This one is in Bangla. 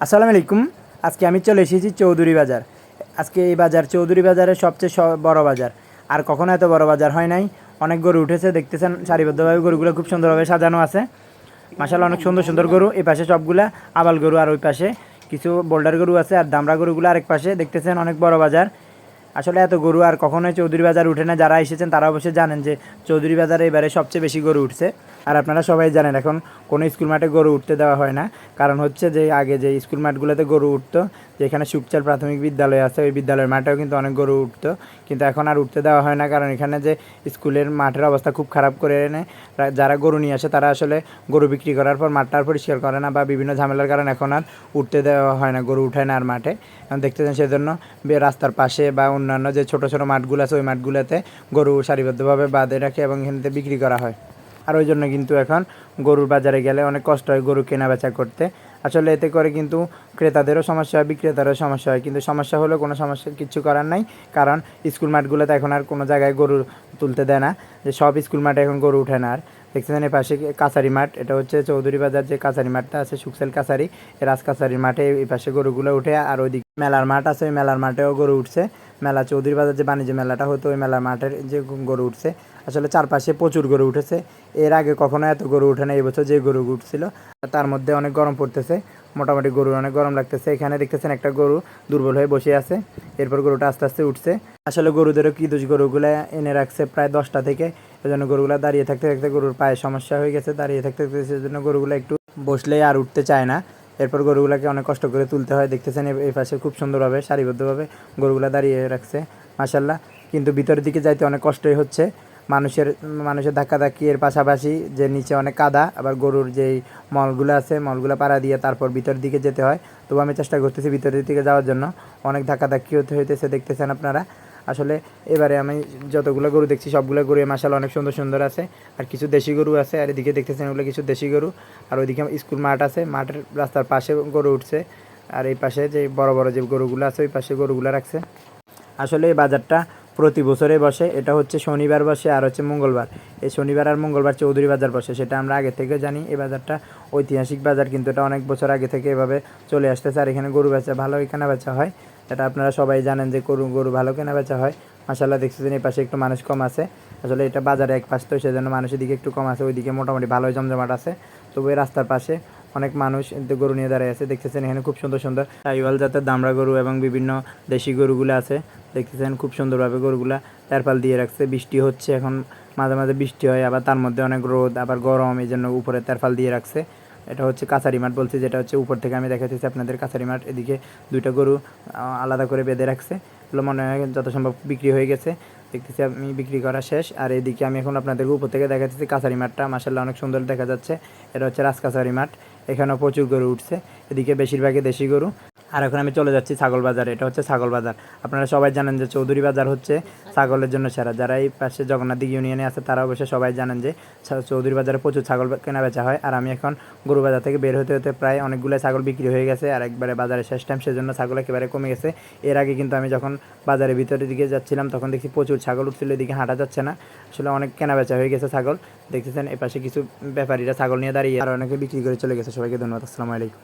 আসসালামু আলাইকুম। আজকে আমি চলে এসেছি চৌধুরী বাজার। আজকে এই বাজার চৌধুরী বাজারের সবচেয়ে বড় বাজার। আর কখনো এত বড় বাজার হয় নাই। অনেক গরু উঠেছে, দেখতেছেন, সারিবদ্ধভাবে গরুগুলো খুব সুন্দরভাবে সাজানো আছে। মাসাল অনেক সুন্দর সুন্দর গরু। এই পাশে সবগুলা আবাল গরু আর ওই পাশে কিছু বোল্ডার গরু আছে আর দামরা গরুগুলো আরেক পাশে। দেখতেছেন, অনেক বড় বাজার। আসলে এত গরু আর কখনোই চৌধুরী বাজার উঠে না। যারা এসেছেন, তারা অবশ্যই জানেন যে চৌধুরী বাজারে এবারে সবচেয়ে বেশি গরু উঠছে। আর আপনারা সবাই জানেন, এখন কোনো স্কুল মাঠে গরু উঠতে দেওয়া হয় না। কারণ হচ্ছে যে, আগে যে স্কুল মাঠগুলোতে গরু উঠতো, যেখানে সুকচাল প্রাথমিক বিদ্যালয় আছে, ওই বিদ্যালয়ের মাঠেও কিন্তু অনেক গরু উঠতো। কিন্তু এখন আর উঠতে দেওয়া হয় না, কারণ এখানে যে স্কুলের মাঠের অবস্থা খুব খারাপ করে এনে যারা গরু নিয়ে আসে, তারা আসলে গরু বিক্রি করার পর মাঠটা পরিষ্কার করে না বা বিভিন্ন ঝামেলার কারণে এখন আর উঠতে দেওয়া হয় না, গরু উঠায় না আর মাঠে। এখন চান সেজন্য রাস্তার পাশে বা অন্যান্য যে ছোট ছোট মাঠগুলো আছে, ওই মাঠগুলোতে গরু সারিবদ্ধভাবে বাঁধে রাখে এবং এখানে বিক্রি করা হয়। আর ওই জন্য কিন্তু এখন গরুর বাজারে গেলে অনেক কষ্ট হয় গরু কেনা বেচা করতে। আসলে এতে করে কিন্তু ক্রেতাদেরও সমস্যা হয়, বিক্রেতারও সমস্যা হয়। কিন্তু সমস্যা হলেও কোনো সমস্যা কিছু করার নাই। কারণ স্কুল মাঠগুলোতে এখন আর কোনো জায়গায় গরু তুলতে দেয় না, যে সব স্কুল মাঠে এখন গরু উঠে না আর। দেখতেছেন এই পাশে কাছারি মাঠ, এটা হচ্ছে চৌধুরী বাজার যে কাছারি মাঠটা আছে সুকসেল কাছারি রাজ রাজকাছারির মাঠে এই পাশে গরুগুলো উঠে আর ওইদিকে মেলার মাঠ আছে, ওই মেলার মাঠেও গরু উঠছে। মেলা চৌধুরী বাজার যে বাণিজ্য মেলাটা হতো, ওই মেলার মাঠের যে গরু উঠছে। আসলে চারপাশে প্রচুর গরু উঠেছে। এর আগে কখনো এত গরু উঠে না, এই বছর যে গরু উঠছিল, তার মধ্যে অনেক গরম পড়তেছে। মোটামুটি গরুর অনেক গরম লাগতেছে। এখানে দেখতেছেন একটা গরু দুর্বল হয়ে বসে আছে। এরপর গরুটা আস্তে আস্তে উঠছে। আসলে গরুদেরও কি দোষ? গরুগুলো এনে রাখছে প্রায় দশটা থেকে। এজন্য গরুগুলো দাঁড়িয়ে থাকতে থাকতে গরুর পায়ে সমস্যা হয়ে গেছে। দাঁড়িয়ে থাকতে থাকতে সেজন্য গরুগুলো একটু বসলেই আর উঠতে চায় না। এরপর গরুগুলোকে অনেক কষ্ট করে তুলতে হয়। দেখতেছেন এই পাশে খুব সুন্দরভাবে, সারিবদ্ধভাবে গরুগুলো দাঁড়িয়ে রাখছে। মাসাল্লাহ কিন্তু ভিতরের দিকে যাইতে অনেক কষ্টই হচ্ছে। মানুষের মানুষের ধাক্কাধাক্কি এর পাশাপাশি যে নিচে অনেক কাদা, আবার গরুর যেই মলগুলো আছে, মলগুলো পাড়া দিয়ে তারপর ভিতরের দিকে যেতে হয়। তবু আমি চেষ্টা করতেছি ভিতরের দিকে যাওয়ার জন্য। অনেক ধাক্কাধাক্কি হতে হইতেছে, দেখতেছেন আপনারা। আসলে এবারে আমি যতগুলো গরু দেখছি, সবগুলো গরু মাসাল অনেক সুন্দর সুন্দর আছে। আর কিছু দেশি গরু আছে, আর এদিকে দেখতেছেন ওগুলো কিছু দেশি গরু। আর ওইদিকে স্কুল মাঠ আছে, মাঠের রাস্তার পাশে গরু উঠছে। আর এই পাশে যে বড় বড় যে গরুগুলো আছে, ওই পাশে গরুগুলো রাখছে। আসলে এই বাজারটা প্রতি বছরে বসে, এটা হচ্ছে শনিবার বসে আর হচ্ছে মঙ্গলবার। এই শনিবার আর মঙ্গলবার চৌধুরী বাজার বসে, সেটা আমরা আগে থেকে জানি। এই বাজারটা ঐতিহাসিক বাজার, কিন্তু এটা অনেক বছর আগে থেকে এভাবে চলে আসতেছে। আর এখানে গরু বেচা ভালো কেনা বেচা হয়। এটা আপনারা সবাই জানেন যে গরু গরু ভালো কেনা বেচা হয়। মাসাল্লাহ দেখতেছেন এই পাশে একটু মানুষ কম আছে। আসলে এটা বাজারে এক পাশ তো, সেজন্য মানুষের দিকে একটু কম আছে। ওইদিকে মোটামুটি ভালোই জমজমাট আছে। তবু এই রাস্তার পাশে অনেক মানুষ গরু নিয়ে দাঁড়িয়ে আছে। দেখতেছেন এখানে খুব সুন্দর সুন্দর। টাইওয়াল জাতের দামড়া গরু এবং বিভিন্ন দেশি গরুগুলো আছে। দেখতেছেন, খুব সুন্দরভাবে গরুগুলা তারপাল দিয়ে রাখছে। বৃষ্টি হচ্ছে এখন, মাঝে মাঝে বৃষ্টি হয়, আবার তার মধ্যে অনেক রোদ, আবার গরম, এই জন্য উপরে তারপাল দিয়ে রাখছে। এটা হচ্ছে কাছারি মাঠ বলছি, যেটা হচ্ছে উপর থেকে আমি দেখাতেছি আপনাদের কাছারি মাঠ। এদিকে দুইটা গরু আলাদা করে বেঁধে রাখছে। এগুলো মনে হয় যত সম্ভব বিক্রি হয়ে গেছে। দেখতেছি আমি বিক্রি করা শেষ। আর এদিকে আমি এখন আপনাদের উপর থেকে দেখাতেছি কাছারি মাঠটা। মাসাল্লাহ অনেক সুন্দর দেখা যাচ্ছে। এটা হচ্ছে রাজ রাজকাছারি মাঠ। এখানেও প্রচুর গরু উঠছে। এদিকে বেশিরভাগই দেশি গরু। আর এখন আমি চলে যাচ্ছি ছাগল বাজার। এটা হচ্ছে ছাগল বাজার। আপনারা সবাই জানেন যে চৌধুরী বাজার হচ্ছে ছাগলের জন্য সেরা। যারা এই পাশে জগন্নাথ ইউনিয়নে আছে, তারা অবশ্যই সবাই জানেন যে চৌধুরী বাজারে প্রচুর ছাগল কেনা বেচা হয়। আর আমি এখন গরু বাজার থেকে বের হতে হতে প্রায় অনেকগুলো ছাগল বিক্রি হয়ে গেছে। আর একবারে বাজারে শেষ টাইম সেজন্য ছাগল একেবারে কমে গেছে। এর আগে কিন্তু আমি যখন বাজারের ভিতরের দিকে যাচ্ছিলাম, তখন দেখছি প্রচুর ছাগল উঠছিল, এদিকে হাঁটা যাচ্ছে না। আসলে অনেক কেনা বেচা হয়ে গেছে ছাগল। দেখতেছেন, এপাশে কিছু ব্যাপারীরা ছাগল নিয়ে দাঁড়িয়ে আর অনেকে বিক্রি করে চলে গেছে। সবাইকে ধন্যবাদ। আসসালামু আলাইকুম।